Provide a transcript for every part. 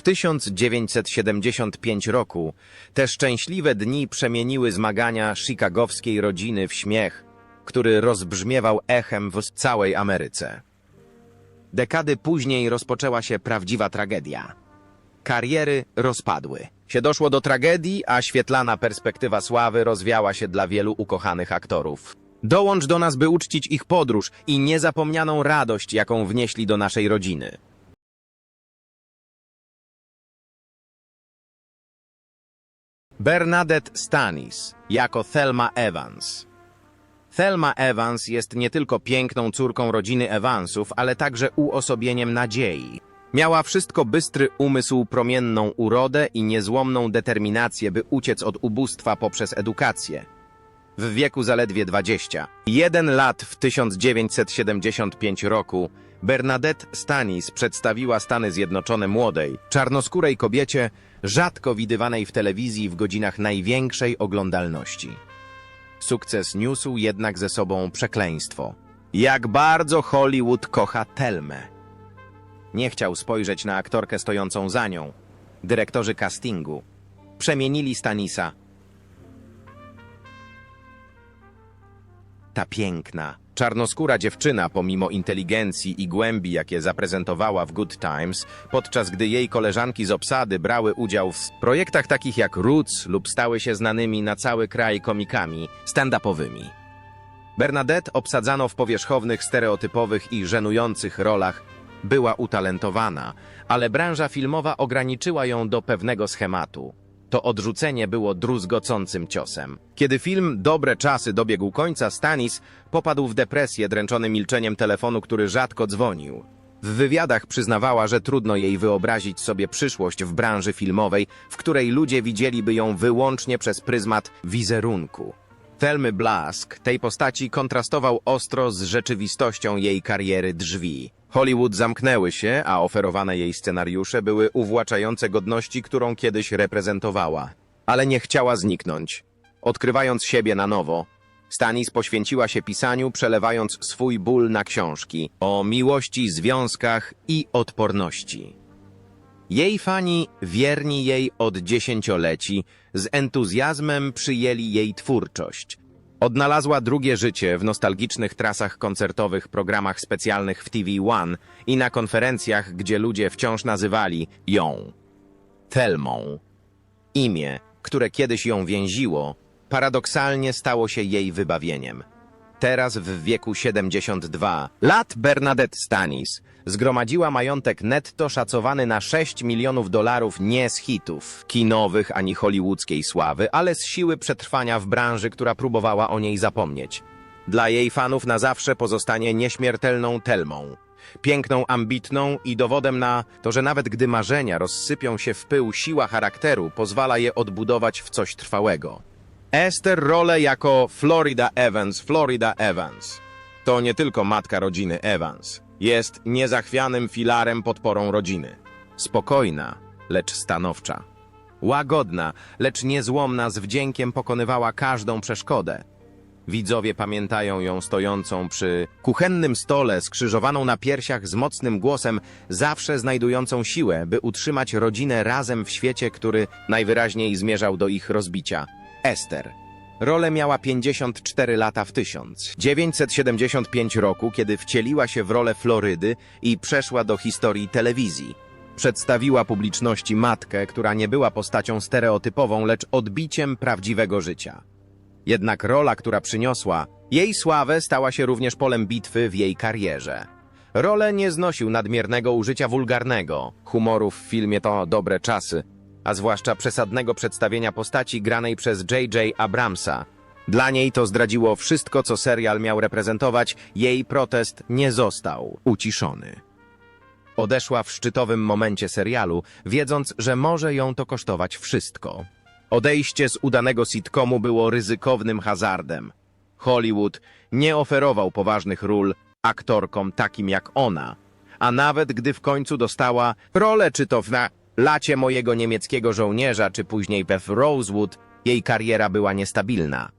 W 1975 roku te szczęśliwe dni przemieniły zmagania chicagowskiej rodziny w śmiech, który rozbrzmiewał echem w całej Ameryce. Dekady później rozpoczęła się prawdziwa tragedia. Kariery rozpadły. Się doszło do tragedii, a świetlana perspektywa sławy rozwiała się dla wielu ukochanych aktorów. Dołącz do nas, by uczcić ich podróż i niezapomnianą radość, jaką wnieśli do naszej rodziny. Bernadette Stanis jako Thelma Evans. Thelma Evans jest nie tylko piękną córką rodziny Evansów, ale także uosobieniem nadziei. Miała wszystko bystry umysł, promienną urodę i niezłomną determinację, by uciec od ubóstwa poprzez edukację. W wieku zaledwie 20. Jeden lat w 1975 roku Bernadette Stanis przedstawiła Stany Zjednoczone młodej, czarnoskórej kobiecie, rzadko widywanej w telewizji w godzinach największej oglądalności. Sukces niósł jednak ze sobą przekleństwo. Jak bardzo Hollywood kocha Telmę. Nie chciał spojrzeć na aktorkę stojącą za nią. Dyrektorzy castingu przemienili Stanisa. Ta piękna, czarnoskóra dziewczyna, pomimo inteligencji i głębi, jakie zaprezentowała w Good Times, podczas gdy jej koleżanki z obsady brały udział w projektach takich jak Roots lub stały się znanymi na cały kraj komikami stand-upowymi. Bernadette obsadzano w powierzchownych, stereotypowych i żenujących rolach. Była utalentowana, ale branża filmowa ograniczyła ją do pewnego schematu. To odrzucenie było druzgocącym ciosem. Kiedy film Dobre czasy dobiegł końca, Stanis popadł w depresję dręczony milczeniem telefonu, który rzadko dzwonił. W wywiadach przyznawała, że trudno jej wyobrazić sobie przyszłość w branży filmowej, w której ludzie widzieliby ją wyłącznie przez pryzmat wizerunku. Thelmy Blask tej postaci kontrastował ostro z rzeczywistością jej kariery drzwi. Hollywood zamknęły się, a oferowane jej scenariusze były uwłaczające godności, którą kiedyś reprezentowała. Ale nie chciała zniknąć. Odkrywając siebie na nowo, Stanis poświęciła się pisaniu, przelewając swój ból na książki o miłości, związkach i odporności. Jej fani, wierni jej od dziesięcioleci, z entuzjazmem przyjęli jej twórczość. Odnalazła drugie życie w nostalgicznych trasach koncertowych, programach specjalnych w TV One i na konferencjach, gdzie ludzie wciąż nazywali ją Thelmą. Imię, które kiedyś ją więziło, paradoksalnie stało się jej wybawieniem. Teraz w wieku 72 lat Bernadette Stanis zgromadziła majątek netto szacowany na 6 milionów dolarów nie z hitów kinowych ani hollywoodzkiej sławy, ale z siły przetrwania w branży, która próbowała o niej zapomnieć. Dla jej fanów na zawsze pozostanie nieśmiertelną Telmą. Piękną, ambitną i dowodem na to, że nawet gdy marzenia rozsypią się w pył, siła charakteru pozwala je odbudować w coś trwałego. Esther rolę jako Florida Evans, Florida Evans. To nie tylko matka rodziny Evans. Jest niezachwianym filarem podporą rodziny. Spokojna, lecz stanowcza. Łagodna, lecz niezłomna, z wdziękiem pokonywała każdą przeszkodę. Widzowie pamiętają ją stojącą przy kuchennym stole, skrzyżowaną na piersiach z mocnym głosem, zawsze znajdującą siłę, by utrzymać rodzinę razem w świecie, który najwyraźniej zmierzał do ich rozbicia. Ester. Rolę miała 54 lata w 1975 roku, kiedy wcieliła się w rolę Florydy i przeszła do historii telewizji. Przedstawiła publiczności matkę, która nie była postacią stereotypową, lecz odbiciem prawdziwego życia. Jednak rola, która przyniosła jej sławę, stała się również polem bitwy w jej karierze. Rolę nie znosił nadmiernego użycia wulgarnego. Humoru w filmie to dobre czasy, a zwłaszcza przesadnego przedstawienia postaci granej przez J.J. Abramsa. Dla niej to zdradziło wszystko, co serial miał reprezentować, jej protest nie został uciszony. Odeszła w szczytowym momencie serialu, wiedząc, że może ją to kosztować wszystko. Odejście z udanego sitcomu było ryzykownym hazardem. Hollywood nie oferował poważnych ról aktorkom takim jak ona, a nawet gdy w końcu dostała rolę czy to w na lacie mojego niemieckiego żołnierza, czy później Beth Rosewood, jej kariera była niestabilna.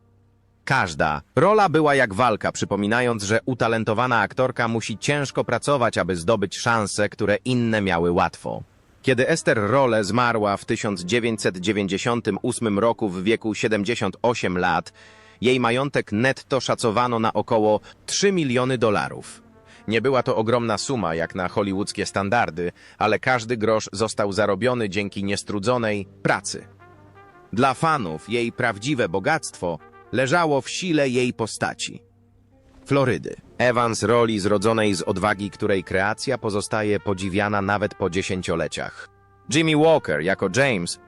Każda rola była jak walka, przypominając, że utalentowana aktorka musi ciężko pracować, aby zdobyć szanse, które inne miały łatwo. Kiedy Esther Rolle zmarła w 1998 roku w wieku 78 lat, jej majątek netto szacowano na około 3 miliony dolarów. Nie była to ogromna suma jak na hollywoodzkie standardy, ale każdy grosz został zarobiony dzięki niestrudzonej pracy. Dla fanów jej prawdziwe bogactwo leżało w sile jej postaci. Florydy. Evans roli zrodzonej z odwagi, której kreacja pozostaje podziwiana nawet po dziesięcioleciach. Jimmy Walker jako James,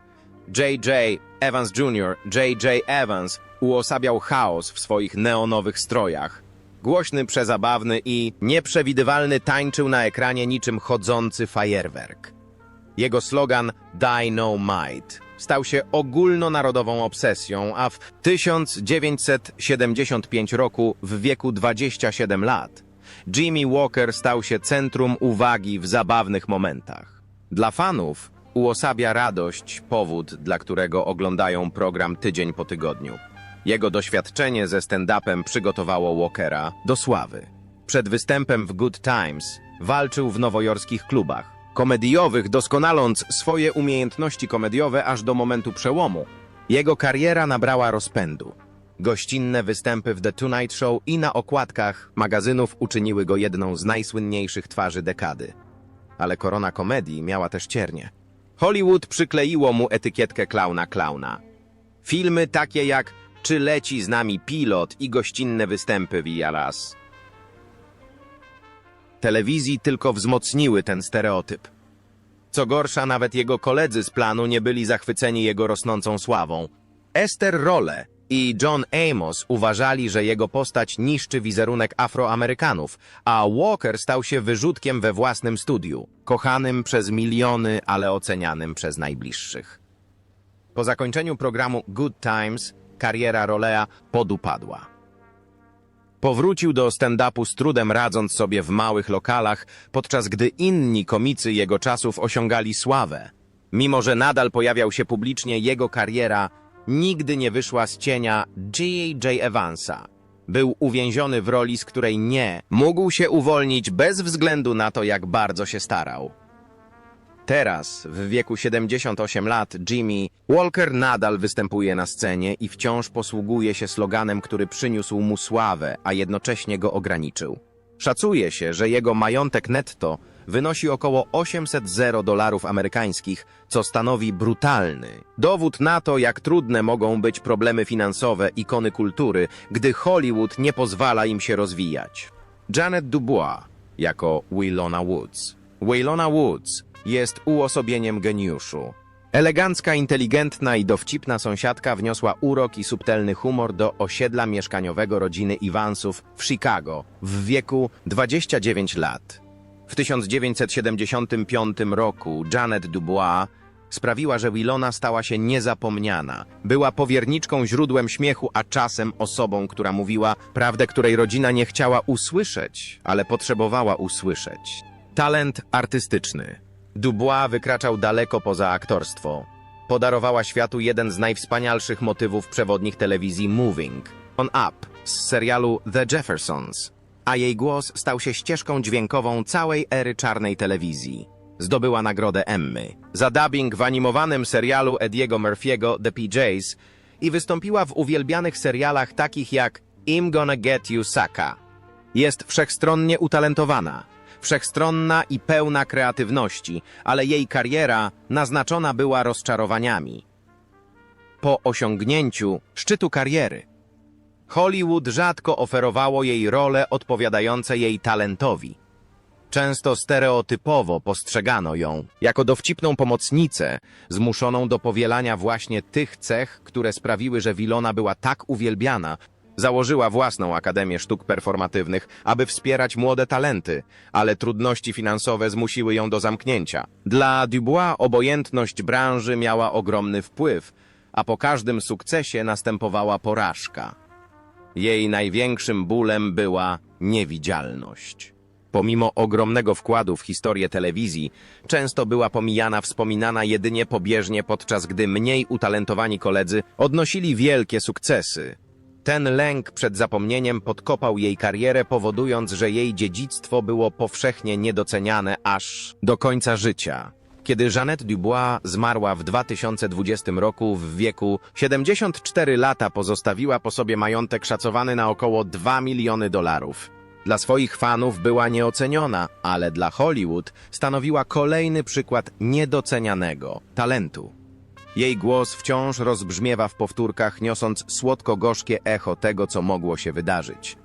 J.J. Evans Jr., J.J. Evans uosabiał chaos w swoich neonowych strojach. Głośny, przezabawny i nieprzewidywalny tańczył na ekranie niczym chodzący fajerwerk. Jego slogan Dynamite stał się ogólnonarodową obsesją, a w 1975 roku, w wieku 27 lat, Jimmy Walker stał się centrum uwagi w zabawnych momentach. Dla fanów uosabia radość, powód, dla którego oglądają program tydzień po tygodniu. Jego doświadczenie ze stand-upem przygotowało Walkera do sławy. Przed występem w Good Times walczył w nowojorskich klubach komediowych, doskonaląc swoje umiejętności komediowe aż do momentu przełomu. Jego kariera nabrała rozpędu. Gościnne występy w The Tonight Show i na okładkach magazynów uczyniły go jedną z najsłynniejszych twarzy dekady. Ale korona komedii miała też ciernie. Hollywood przykleiło mu etykietkę klauna klauna. Filmy takie jak Czy leci z nami pilot i gościnne występy via raz telewizji tylko wzmocniły ten stereotyp. Co gorsza, nawet jego koledzy z planu nie byli zachwyceni jego rosnącą sławą. Esther Rolle i John Amos uważali, że jego postać niszczy wizerunek Afroamerykanów, a Walker stał się wyrzutkiem we własnym studiu, kochanym przez miliony, ale ocenianym przez najbliższych. Po zakończeniu programu Good Times kariera Rolea podupadła. Powrócił do stand-upu z trudem radząc sobie w małych lokalach, podczas gdy inni komicy jego czasów osiągali sławę. Mimo, że nadal pojawiał się publicznie, jego kariera nigdy nie wyszła z cienia G.J. Evansa. Był uwięziony w roli, z której nie mógł się uwolnić bez względu na to, jak bardzo się starał. Teraz, w wieku 78 lat, Jimmy Walker nadal występuje na scenie i wciąż posługuje się sloganem, który przyniósł mu sławę, a jednocześnie go ograniczył. Szacuje się, że jego majątek netto wynosi około 800 zero dolarów amerykańskich, co stanowi brutalny dowód na to, jak trudne mogą być problemy finansowe ikony kultury, gdy Hollywood nie pozwala im się rozwijać. Janet Dubois jako Willona Woods. Willona Woods jest uosobieniem geniuszu. Elegancka, inteligentna i dowcipna sąsiadka wniosła urok i subtelny humor do osiedla mieszkaniowego rodziny Iwansów w Chicago w wieku 29 lat. W 1975 roku Janet Dubois sprawiła, że Willona stała się niezapomniana. Była powierniczką źródłem śmiechu, a czasem osobą, która mówiła prawdę, której rodzina nie chciała usłyszeć, ale potrzebowała usłyszeć. Talent artystyczny. Dubois wykraczał daleko poza aktorstwo. Podarowała światu jeden z najwspanialszych motywów przewodnich telewizji Moving On Up z serialu The Jeffersons, a jej głos stał się ścieżką dźwiękową całej ery czarnej telewizji. Zdobyła nagrodę Emmy za dubbing w animowanym serialu Ediego Murphy'ego The PJs i wystąpiła w uwielbianych serialach takich jak I'm Gonna Get You Saka. Jest wszechstronnie utalentowana wszechstronna i pełna kreatywności, ale jej kariera naznaczona była rozczarowaniami. Po osiągnięciu szczytu kariery, Hollywood rzadko oferowało jej role odpowiadające jej talentowi. Często stereotypowo postrzegano ją jako dowcipną pomocnicę, zmuszoną do powielania właśnie tych cech, które sprawiły, że Wilona była tak uwielbiana, Założyła własną Akademię Sztuk Performatywnych, aby wspierać młode talenty, ale trudności finansowe zmusiły ją do zamknięcia. Dla Dubois obojętność branży miała ogromny wpływ, a po każdym sukcesie następowała porażka. Jej największym bólem była niewidzialność. Pomimo ogromnego wkładu w historię telewizji, często była pomijana, wspominana jedynie pobieżnie, podczas gdy mniej utalentowani koledzy odnosili wielkie sukcesy. Ten lęk przed zapomnieniem podkopał jej karierę, powodując, że jej dziedzictwo było powszechnie niedoceniane aż do końca życia. Kiedy Jeanette Dubois zmarła w 2020 roku w wieku 74 lata, pozostawiła po sobie majątek szacowany na około 2 miliony dolarów. Dla swoich fanów była nieoceniona, ale dla Hollywood stanowiła kolejny przykład niedocenianego talentu. Jej głos wciąż rozbrzmiewa w powtórkach, niosąc słodko-gorzkie echo tego, co mogło się wydarzyć.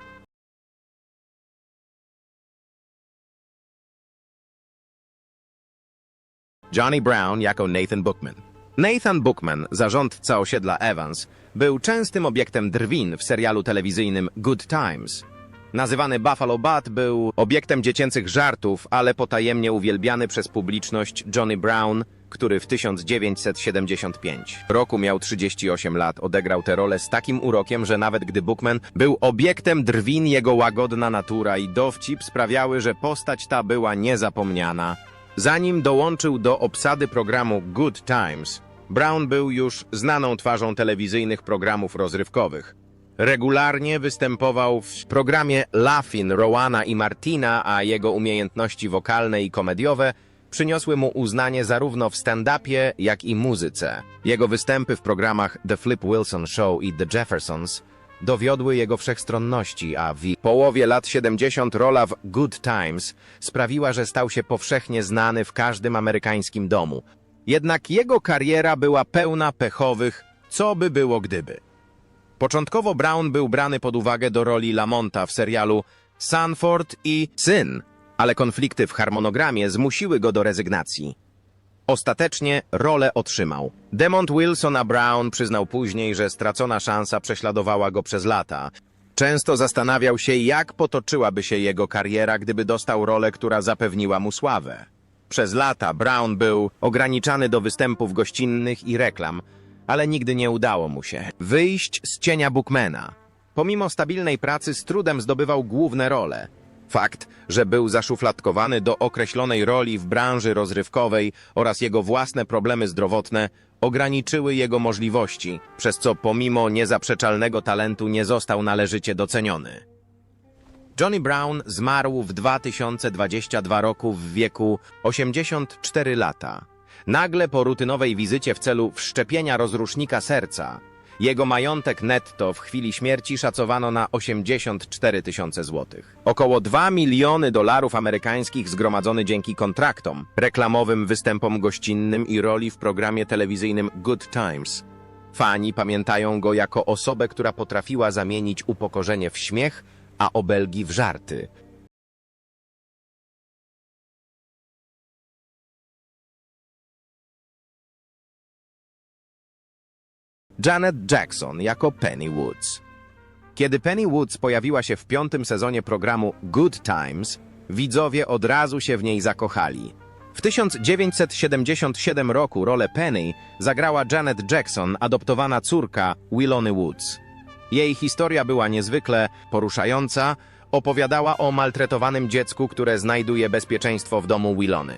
Johnny Brown jako Nathan Bookman. Nathan Bookman, zarządca osiedla Evans, był częstym obiektem drwin w serialu telewizyjnym Good Times. Nazywany Buffalo Bat był obiektem dziecięcych żartów, ale potajemnie uwielbiany przez publiczność Johnny Brown, który w 1975 roku miał 38 lat, odegrał tę rolę z takim urokiem, że nawet gdy Bookman był obiektem drwin, jego łagodna natura i dowcip sprawiały, że postać ta była niezapomniana. Zanim dołączył do obsady programu Good Times, Brown był już znaną twarzą telewizyjnych programów rozrywkowych. Regularnie występował w programie Laugh-In Rowana i Martina, a jego umiejętności wokalne i komediowe przyniosły mu uznanie zarówno w stand-upie, jak i muzyce. Jego występy w programach The Flip Wilson Show i The Jeffersons dowiodły jego wszechstronności, a w połowie lat 70 rola w Good Times sprawiła, że stał się powszechnie znany w każdym amerykańskim domu. Jednak jego kariera była pełna pechowych, co by było gdyby. Początkowo Brown był brany pod uwagę do roli Lamonta w serialu Sanford i Syn, ale konflikty w harmonogramie zmusiły go do rezygnacji. Ostatecznie rolę otrzymał. Demont Wilson a Brown przyznał później, że stracona szansa prześladowała go przez lata. Często zastanawiał się, jak potoczyłaby się jego kariera, gdyby dostał rolę, która zapewniła mu sławę. Przez lata Brown był ograniczany do występów gościnnych i reklam, ale nigdy nie udało mu się wyjść z cienia Bookmana. Pomimo stabilnej pracy z trudem zdobywał główne role. Fakt, że był zaszufladkowany do określonej roli w branży rozrywkowej oraz jego własne problemy zdrowotne ograniczyły jego możliwości, przez co pomimo niezaprzeczalnego talentu nie został należycie doceniony. Johnny Brown zmarł w 2022 roku w wieku 84 lata. Nagle po rutynowej wizycie w celu wszczepienia rozrusznika serca, jego majątek netto w chwili śmierci szacowano na 84 tysiące złotych. Około 2 miliony dolarów amerykańskich zgromadzony dzięki kontraktom, reklamowym występom gościnnym i roli w programie telewizyjnym Good Times. Fani pamiętają go jako osobę, która potrafiła zamienić upokorzenie w śmiech, a obelgi w żarty. Janet Jackson jako Penny Woods. Kiedy Penny Woods pojawiła się w piątym sezonie programu Good Times, widzowie od razu się w niej zakochali. W 1977 roku rolę Penny zagrała Janet Jackson, adoptowana córka Willony Woods. Jej historia była niezwykle poruszająca, opowiadała o maltretowanym dziecku, które znajduje bezpieczeństwo w domu Willony.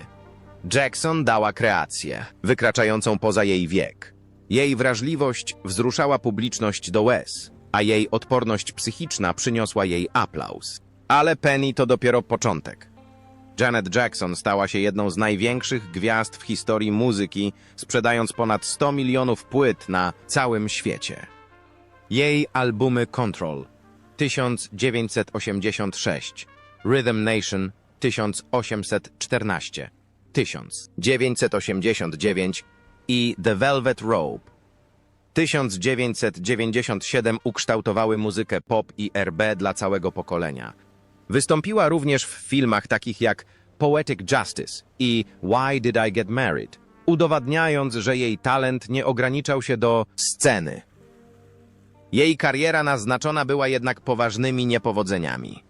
Jackson dała kreację, wykraczającą poza jej wiek. Jej wrażliwość wzruszała publiczność do łez, a jej odporność psychiczna przyniosła jej aplauz. Ale Penny to dopiero początek. Janet Jackson stała się jedną z największych gwiazd w historii muzyki, sprzedając ponad 100 milionów płyt na całym świecie. Jej albumy Control 1986, Rhythm Nation 1814, 1989 i The Velvet Rope 1997 ukształtowały muzykę pop i RB dla całego pokolenia. Wystąpiła również w filmach takich jak Poetic Justice i Why Did I Get Married, udowadniając, że jej talent nie ograniczał się do sceny. Jej kariera naznaczona była jednak poważnymi niepowodzeniami.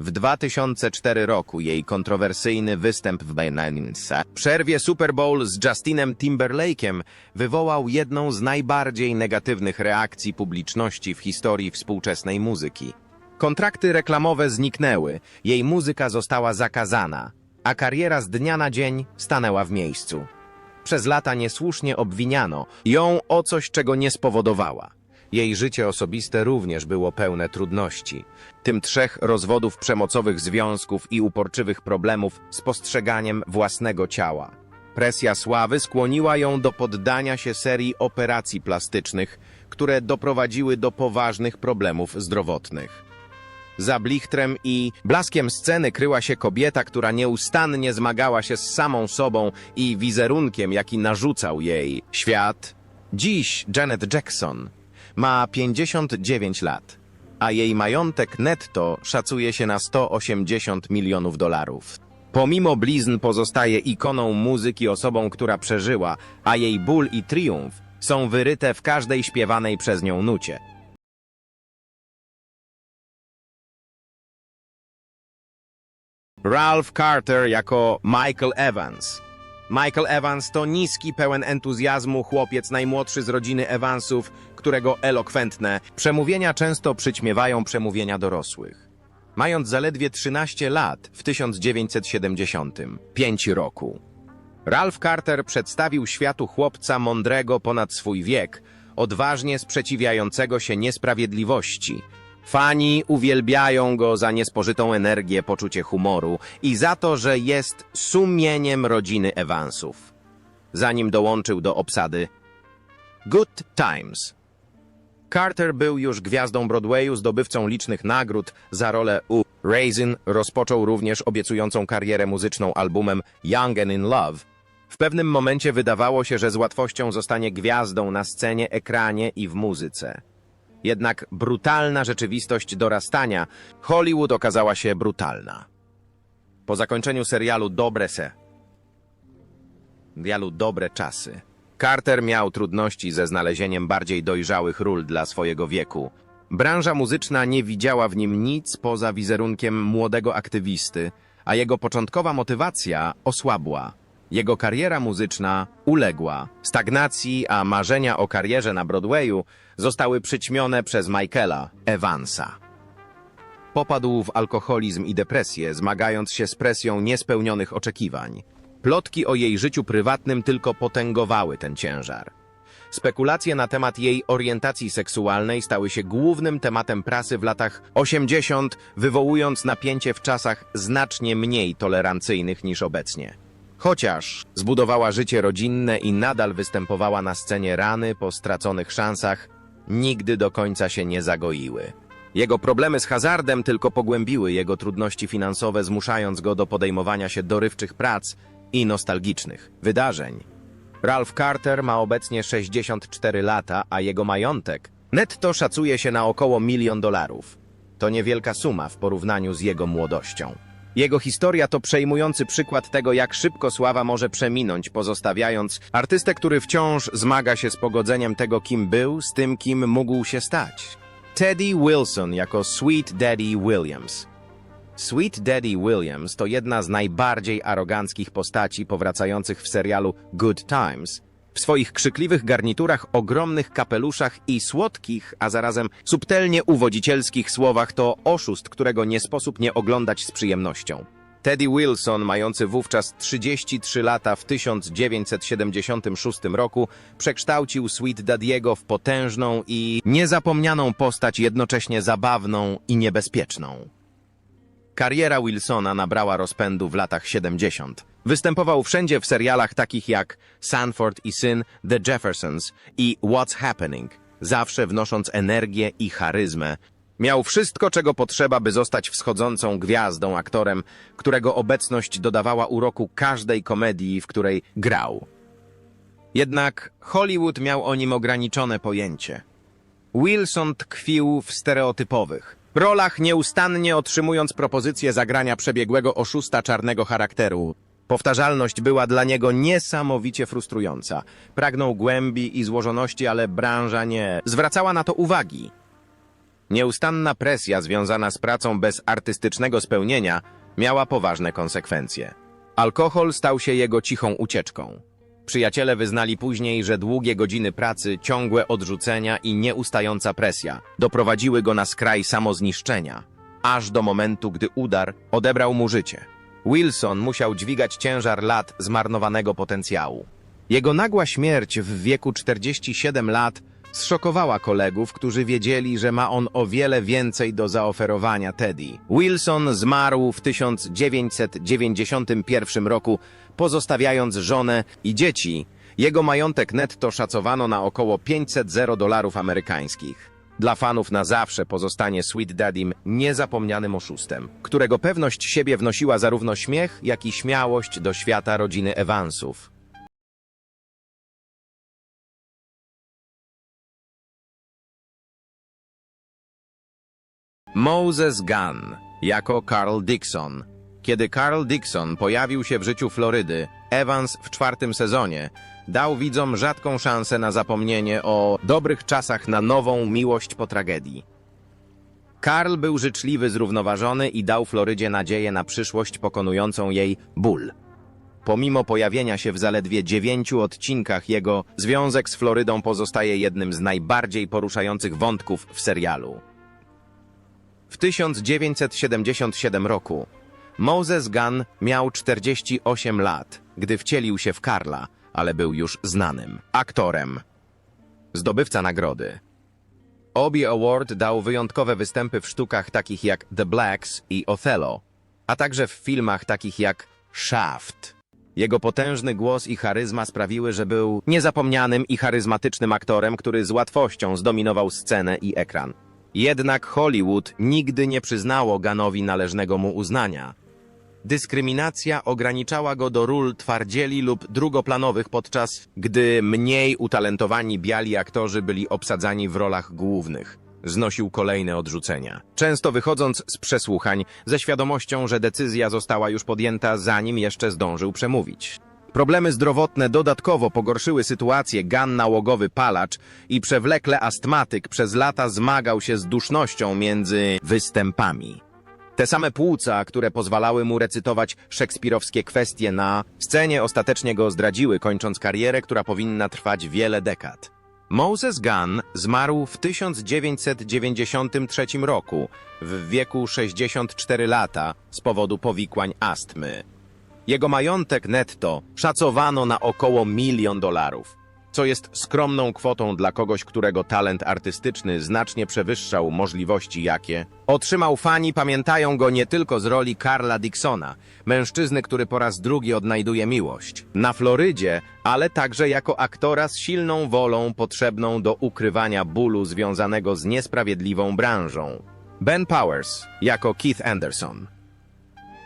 W 2004 roku jej kontrowersyjny występ w Benanice w przerwie Super Bowl z Justinem Timberlake'em wywołał jedną z najbardziej negatywnych reakcji publiczności w historii współczesnej muzyki. Kontrakty reklamowe zniknęły, jej muzyka została zakazana, a kariera z dnia na dzień stanęła w miejscu. Przez lata niesłusznie obwiniano ją o coś, czego nie spowodowała. Jej życie osobiste również było pełne trudności. Tym trzech rozwodów przemocowych związków i uporczywych problemów z postrzeganiem własnego ciała. Presja sławy skłoniła ją do poddania się serii operacji plastycznych, które doprowadziły do poważnych problemów zdrowotnych. Za blichtrem i blaskiem sceny kryła się kobieta, która nieustannie zmagała się z samą sobą i wizerunkiem, jaki narzucał jej świat. Dziś Janet Jackson ma 59 lat, a jej majątek netto szacuje się na 180 milionów dolarów. Pomimo blizn pozostaje ikoną muzyki, osobą, która przeżyła, a jej ból i triumf są wyryte w każdej śpiewanej przez nią nucie. Ralph Carter jako Michael Evans. Michael Evans to niski, pełen entuzjazmu chłopiec najmłodszy z rodziny Evansów, którego elokwentne przemówienia często przyćmiewają przemówienia dorosłych. Mając zaledwie 13 lat w 1975 roku, Ralph Carter przedstawił światu chłopca mądrego ponad swój wiek, odważnie sprzeciwiającego się niesprawiedliwości. Fani uwielbiają go za niespożytą energię, poczucie humoru i za to, że jest sumieniem rodziny Evansów. Zanim dołączył do obsady Good Times. Carter był już gwiazdą Broadwayu, zdobywcą licznych nagród za rolę u Raisin, rozpoczął również obiecującą karierę muzyczną albumem Young and in Love. W pewnym momencie wydawało się, że z łatwością zostanie gwiazdą na scenie, ekranie i w muzyce. Jednak brutalna rzeczywistość dorastania Hollywood okazała się brutalna. Po zakończeniu serialu Dobre se, serialu Dobre czasy, Carter miał trudności ze znalezieniem bardziej dojrzałych ról dla swojego wieku. Branża muzyczna nie widziała w nim nic poza wizerunkiem młodego aktywisty, a jego początkowa motywacja osłabła. Jego kariera muzyczna uległa stagnacji, a marzenia o karierze na Broadwayu zostały przyćmione przez Michaela Evansa. Popadł w alkoholizm i depresję, zmagając się z presją niespełnionych oczekiwań. Plotki o jej życiu prywatnym tylko potęgowały ten ciężar. Spekulacje na temat jej orientacji seksualnej stały się głównym tematem prasy w latach 80, wywołując napięcie w czasach znacznie mniej tolerancyjnych niż obecnie. Chociaż zbudowała życie rodzinne i nadal występowała na scenie rany po straconych szansach, nigdy do końca się nie zagoiły. Jego problemy z hazardem tylko pogłębiły jego trudności finansowe, zmuszając go do podejmowania się dorywczych prac i nostalgicznych wydarzeń. Ralph Carter ma obecnie 64 lata, a jego majątek netto szacuje się na około milion dolarów. To niewielka suma w porównaniu z jego młodością. Jego historia to przejmujący przykład tego, jak szybko sława może przeminąć, pozostawiając artystę, który wciąż zmaga się z pogodzeniem tego, kim był, z tym, kim mógł się stać. Teddy Wilson jako Sweet Daddy Williams. Sweet Daddy Williams to jedna z najbardziej aroganckich postaci powracających w serialu Good Times. W swoich krzykliwych garniturach, ogromnych kapeluszach i słodkich, a zarazem subtelnie uwodzicielskich słowach to oszust, którego nie sposób nie oglądać z przyjemnością. Teddy Wilson, mający wówczas 33 lata w 1976 roku, przekształcił Sweet Daddiego w potężną i niezapomnianą postać, jednocześnie zabawną i niebezpieczną. Kariera Wilsona nabrała rozpędu w latach 70. Występował wszędzie w serialach takich jak Sanford i Syn, The Jeffersons i What's Happening, zawsze wnosząc energię i charyzmę. Miał wszystko, czego potrzeba, by zostać wschodzącą gwiazdą, aktorem, którego obecność dodawała uroku każdej komedii, w której grał. Jednak Hollywood miał o nim ograniczone pojęcie. Wilson tkwił w stereotypowych rolach, nieustannie otrzymując propozycję zagrania przebiegłego oszusta czarnego charakteru. Powtarzalność była dla niego niesamowicie frustrująca. Pragnął głębi i złożoności, ale branża nie zwracała na to uwagi. Nieustanna presja związana z pracą bez artystycznego spełnienia miała poważne konsekwencje. Alkohol stał się jego cichą ucieczką. Przyjaciele wyznali później, że długie godziny pracy, ciągłe odrzucenia i nieustająca presja doprowadziły go na skraj samozniszczenia, aż do momentu, gdy udar odebrał mu życie. Wilson musiał dźwigać ciężar lat zmarnowanego potencjału. Jego nagła śmierć w wieku 47 lat zszokowała kolegów, którzy wiedzieli, że ma on o wiele więcej do zaoferowania Teddy. Wilson zmarł w 1991 roku, pozostawiając żonę i dzieci. Jego majątek netto szacowano na około 500 zero dolarów amerykańskich. Dla fanów na zawsze pozostanie Sweet Daddym niezapomnianym oszustem, którego pewność siebie wnosiła zarówno śmiech, jak i śmiałość do świata rodziny Evansów. Moses Gunn jako Carl Dixon. Kiedy Carl Dixon pojawił się w życiu Florydy, Evans w czwartym sezonie dał widzom rzadką szansę na zapomnienie o dobrych czasach na nową miłość po tragedii. Karl był życzliwy, zrównoważony i dał Florydzie nadzieję na przyszłość pokonującą jej ból. Pomimo pojawienia się w zaledwie dziewięciu odcinkach, jego związek z Florydą pozostaje jednym z najbardziej poruszających wątków w serialu. W 1977 roku Moses Gunn miał 48 lat, gdy wcielił się w Karla, ale był już znanym aktorem. Zdobywca nagrody. Obie Award dał wyjątkowe występy w sztukach takich jak The Blacks i Othello, a także w filmach takich jak Shaft. Jego potężny głos i charyzma sprawiły, że był niezapomnianym i charyzmatycznym aktorem, który z łatwością zdominował scenę i ekran. Jednak Hollywood nigdy nie przyznało Ganowi należnego mu uznania. Dyskryminacja ograniczała go do ról twardzieli lub drugoplanowych, podczas gdy mniej utalentowani biali aktorzy byli obsadzani w rolach głównych. Znosił kolejne odrzucenia. Często wychodząc z przesłuchań ze świadomością, że decyzja została już podjęta, zanim jeszcze zdążył przemówić. Problemy zdrowotne dodatkowo pogorszyły sytuację. Gan nałogowy palacz i przewlekle astmatyk przez lata zmagał się z dusznością między występami. Te same płuca, które pozwalały mu recytować szekspirowskie kwestie na scenie, ostatecznie go zdradziły, kończąc karierę, która powinna trwać wiele dekad. Moses Gunn zmarł w 1993 roku, w wieku 64 lata, z powodu powikłań astmy. Jego majątek netto szacowano na około milion dolarów, co jest skromną kwotą dla kogoś, którego talent artystyczny znacznie przewyższał możliwości, jakie otrzymał fani. Pamiętają go nie tylko z roli Carla Dixona, mężczyzny, który po raz drugi odnajduje miłość na Florydzie, ale także jako aktora z silną wolą potrzebną do ukrywania bólu związanego z niesprawiedliwą branżą. Ben Powers jako Keith Anderson.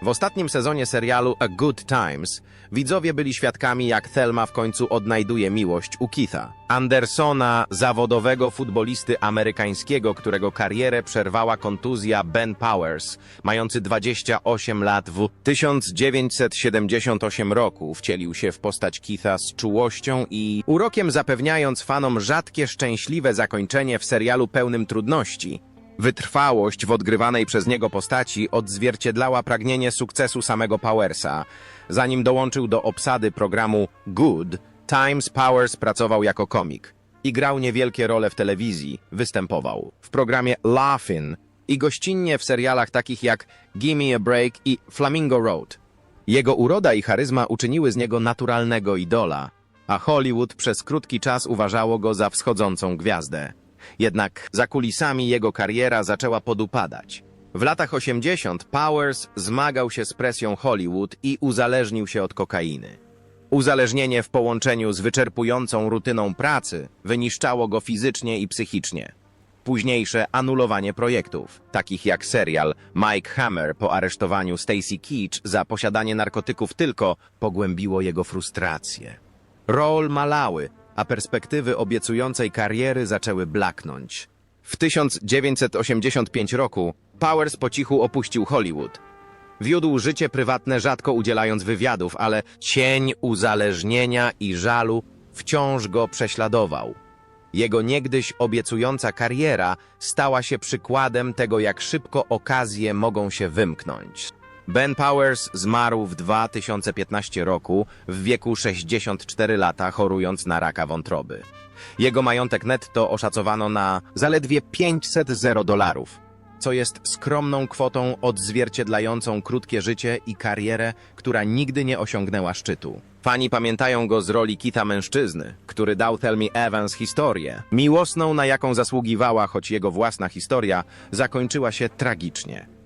W ostatnim sezonie serialu A Good Times widzowie byli świadkami, jak Thelma w końcu odnajduje miłość u Keitha. Andersona, zawodowego futbolisty amerykańskiego, którego karierę przerwała kontuzja Ben Powers, mający 28 lat w 1978 roku, wcielił się w postać Keitha z czułością i urokiem zapewniając fanom rzadkie szczęśliwe zakończenie w serialu pełnym trudności. Wytrwałość w odgrywanej przez niego postaci odzwierciedlała pragnienie sukcesu samego Powersa. Zanim dołączył do obsady programu Good, Times Powers pracował jako komik i grał niewielkie role w telewizji, występował w programie Laugh-In i gościnnie w serialach takich jak Gimme a Break i Flamingo Road. Jego uroda i charyzma uczyniły z niego naturalnego idola, a Hollywood przez krótki czas uważało go za wschodzącą gwiazdę. Jednak za kulisami jego kariera zaczęła podupadać. W latach 80 Powers zmagał się z presją Hollywood i uzależnił się od kokainy. Uzależnienie w połączeniu z wyczerpującą rutyną pracy wyniszczało go fizycznie i psychicznie. Późniejsze anulowanie projektów, takich jak serial Mike Hammer po aresztowaniu Stacy Keach za posiadanie narkotyków tylko pogłębiło jego frustrację. Rol malały, a perspektywy obiecującej kariery zaczęły blaknąć. W 1985 roku Powers po cichu opuścił Hollywood. Wiódł życie prywatne, rzadko udzielając wywiadów, ale cień uzależnienia i żalu wciąż go prześladował. Jego niegdyś obiecująca kariera stała się przykładem tego, jak szybko okazje mogą się wymknąć. Ben Powers zmarł w 2015 roku w wieku 64 lata, chorując na raka wątroby. Jego majątek netto oszacowano na zaledwie 500 zero dolarów, co jest skromną kwotą odzwierciedlającą krótkie życie i karierę, która nigdy nie osiągnęła szczytu. Fani pamiętają go z roli kita mężczyzny, który dał Thelmy Evans historię, miłosną na jaką zasługiwała, choć jego własna historia zakończyła się tragicznie.